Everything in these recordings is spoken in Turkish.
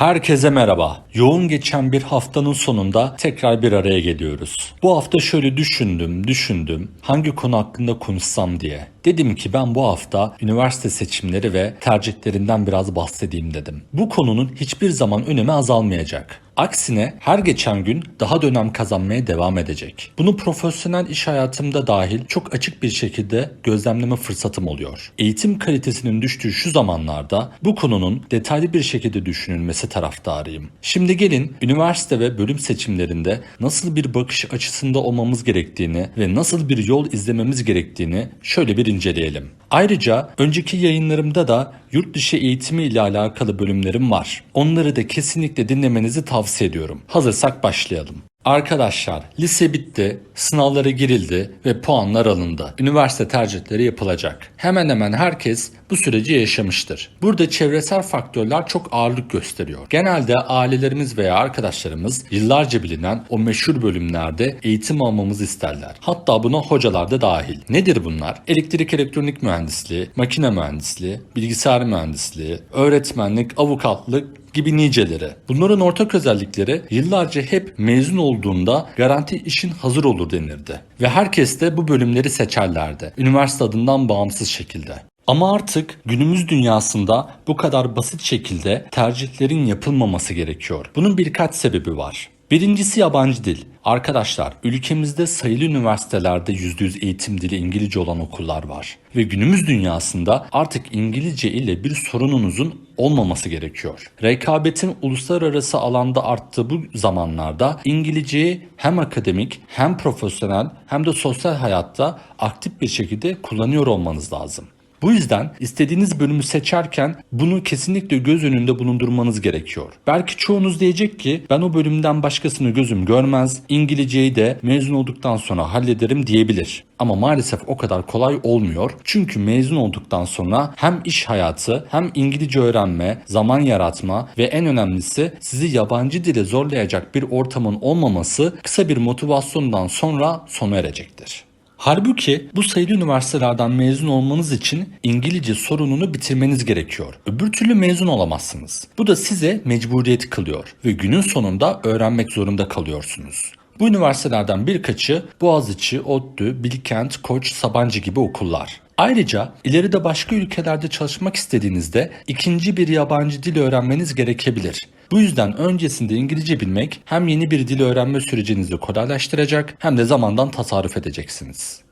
Herkese merhaba. Yoğun geçen bir haftanın sonunda tekrar bir araya geliyoruz. Bu hafta şöyle düşündüm, düşündüm. Hangi konu hakkında konuşsam diye. Dedim ki ben bu hafta üniversite seçimleri ve tercihlerinden biraz bahsedeyim dedim. Bu konunun hiçbir zaman önemi azalmayacak. Aksine her geçen gün daha da önem kazanmaya devam edecek. Bunu profesyonel iş hayatımda dahil çok açık bir şekilde gözlemleme fırsatım oluyor. Eğitim kalitesinin düştüğü şu zamanlarda bu konunun detaylı bir şekilde düşünülmesi taraftarıyım. Şimdi gelin üniversite ve bölüm seçimlerinde nasıl bir bakış açısında olmamız gerektiğini ve nasıl bir yol izlememiz gerektiğini şöyle bir inceleyelim. Ayrıca önceki yayınlarımda da yurt dışı eğitimi ile alakalı bölümlerim var. Onları da kesinlikle dinlemenizi tavsiye ediyorum. Hazırsak başlayalım. Arkadaşlar lise bitti, sınavlara girildi ve puanlar alındı. Üniversite tercihleri yapılacak. Hemen hemen herkes bu süreci yaşamıştır. Burada çevresel faktörler çok ağırlık gösteriyor. Genelde ailelerimiz veya arkadaşlarımız yıllarca bilinen o meşhur bölümlerde eğitim almamızı isterler. Hatta buna hocalar da dahil. Nedir bunlar? Elektrik elektronik mühendisliği, makine mühendisliği, bilgisayar mühendisliği, öğretmenlik, avukatlık gibi niceleri. Bunların ortak özellikleri yıllarca hep mezun olduğunda garanti işin hazır olur denirdi. Ve herkes de bu bölümleri seçerlerdi. Üniversite adından bağımsız şekilde. Ama artık günümüz dünyasında bu kadar basit şekilde tercihlerin yapılmaması gerekiyor. Bunun birkaç sebebi var. Birincisi yabancı dil. Arkadaşlar ülkemizde sayılı üniversitelerde %100 eğitim dili İngilizce olan okullar var. Ve günümüz dünyasında artık İngilizce ile bir sorununuzun olmaması gerekiyor. Rekabetin uluslararası alanda arttığı bu zamanlarda İngilizceyi hem akademik hem profesyonel hem de sosyal hayatta aktif bir şekilde kullanıyor olmanız lazım. Bu yüzden istediğiniz bölümü seçerken bunu kesinlikle göz önünde bulundurmanız gerekiyor. Belki çoğunuz diyecek ki ben o bölümden başkasını gözüm görmez, İngilizceyi de mezun olduktan sonra hallederim diyebilir. Ama maalesef o kadar kolay olmuyor. Çünkü mezun olduktan sonra hem iş hayatı hem İngilizce öğrenme, zaman yaratma ve en önemlisi sizi yabancı dile zorlayacak bir ortamın olmaması kısa bir motivasyondan sonra sona erecektir. Halbuki bu sayılı üniversitelerden mezun olmanız için İngilizce sorununu bitirmeniz gerekiyor. Öbür türlü mezun olamazsınız. Bu da size mecburiyet kılıyor ve günün sonunda öğrenmek zorunda kalıyorsunuz. Bu üniversitelerden birkaçı Boğaziçi, ODTÜ, Bilkent, Koç, Sabancı gibi okullar. Ayrıca ileride başka ülkelerde çalışmak istediğinizde ikinci bir yabancı dil öğrenmeniz gerekebilir. Bu yüzden öncesinde İngilizce bilmek hem yeni bir dil öğrenme sürecinizi kolaylaştıracak hem de zamandan tasarruf edeceksiniz.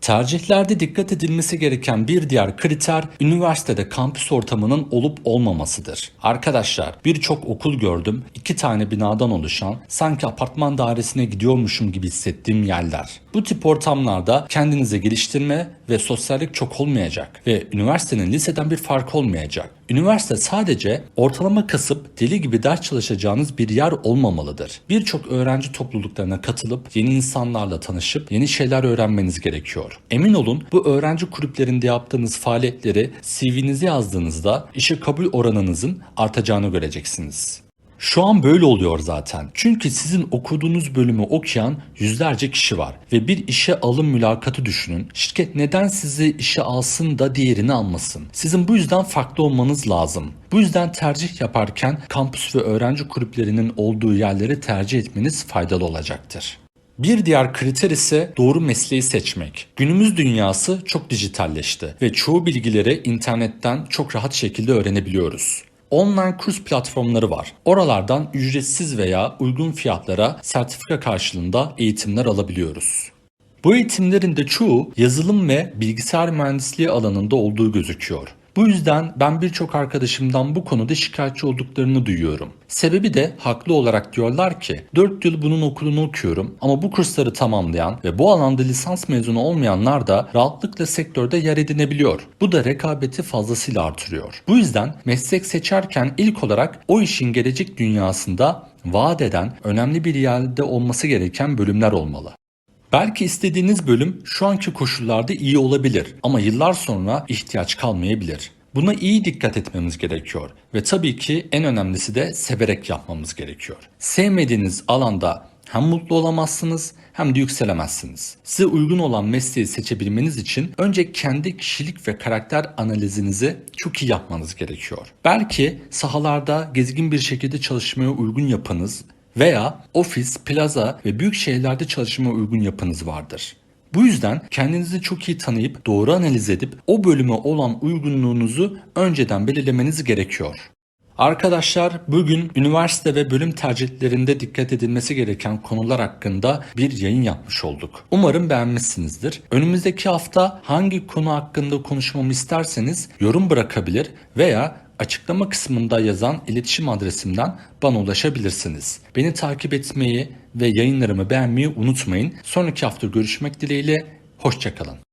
Tercihlerde dikkat edilmesi gereken bir diğer kriter üniversitede kampüs ortamının olup olmamasıdır. Arkadaşlar birçok okul gördüm iki tane binadan oluşan sanki apartman dairesine gidiyormuşum gibi hissettiğim yerler. Bu tip ortamlarda kendinizi geliştirme ve sosyallik çok olmayacak ve üniversitenin liseden bir farkı olmayacak. Üniversite sadece ortalama kasıp deli gibi ders çalışacağınız bir yer olmamalıdır. Birçok öğrenci topluluklarına katılıp yeni insanlarla tanışıp yeni şeyler öğrenmeniz gerekiyor. Emin olun bu öğrenci kulüplerinde yaptığınız faaliyetleri CV'nize yazdığınızda işe kabul oranınızın artacağını göreceksiniz. Şu an böyle oluyor zaten. Çünkü sizin okuduğunuz bölümü okuyan yüzlerce kişi var ve bir işe alım mülakatı düşünün. Şirket neden sizi işe alsın da diğerini almasın? Sizin bu yüzden farklı olmanız lazım. Bu yüzden tercih yaparken kampüs ve öğrenci kulüplerinin olduğu yerleri tercih etmeniz faydalı olacaktır. Bir diğer kriter ise doğru mesleği seçmek. Günümüz dünyası çok dijitalleşti ve çoğu bilgileri internetten çok rahat şekilde öğrenebiliyoruz. Online kurs platformları var. Oralardan ücretsiz veya uygun fiyatlara sertifika karşılığında eğitimler alabiliyoruz. Bu eğitimlerin de çoğu yazılım ve bilgisayar mühendisliği alanında olduğu gözüküyor. Bu yüzden ben birçok arkadaşımdan bu konuda şikayetçi olduklarını duyuyorum. Sebebi de haklı olarak diyorlar ki 4 yıl bunun okulunu okuyorum ama bu kursları tamamlayan ve bu alanda lisans mezunu olmayanlar da rahatlıkla sektörde yer edinebiliyor. Bu da rekabeti fazlasıyla artırıyor. Bu yüzden meslek seçerken ilk olarak o işin gelecek dünyasında vaat eden önemli bir yerde olması gereken bölümler olmalı. Belki istediğiniz bölüm şu anki koşullarda iyi olabilir ama yıllar sonra ihtiyaç kalmayabilir. Buna iyi dikkat etmemiz gerekiyor ve tabii ki en önemlisi de severek yapmamız gerekiyor. Sevmediğiniz alanda Hem mutlu olamazsınız hem de yükselemezsiniz. Size uygun olan mesleği seçebilmeniz için önce kendi kişilik ve karakter analizinizi çok iyi yapmanız gerekiyor. Belki sahalarda gezgin bir şekilde çalışmaya uygun yapınız veya ofis, plaza ve büyük şehirlerde çalışmaya uygun yapınız vardır. Bu yüzden kendinizi çok iyi tanıyıp doğru analiz edip o bölüme olan uygunluğunuzu önceden belirlemeniz gerekiyor. Arkadaşlar bugün üniversite ve bölüm tercihlerinde dikkat edilmesi gereken konular hakkında bir yayın yapmış olduk. Umarım beğenmişsinizdir. Önümüzdeki hafta hangi konu hakkında konuşmamı isterseniz yorum bırakabilir veya açıklama kısmında yazan iletişim adresimden bana ulaşabilirsiniz. Beni takip etmeyi ve yayınlarımı beğenmeyi unutmayın. Sonraki hafta görüşmek dileğiyle. Hoşçakalın.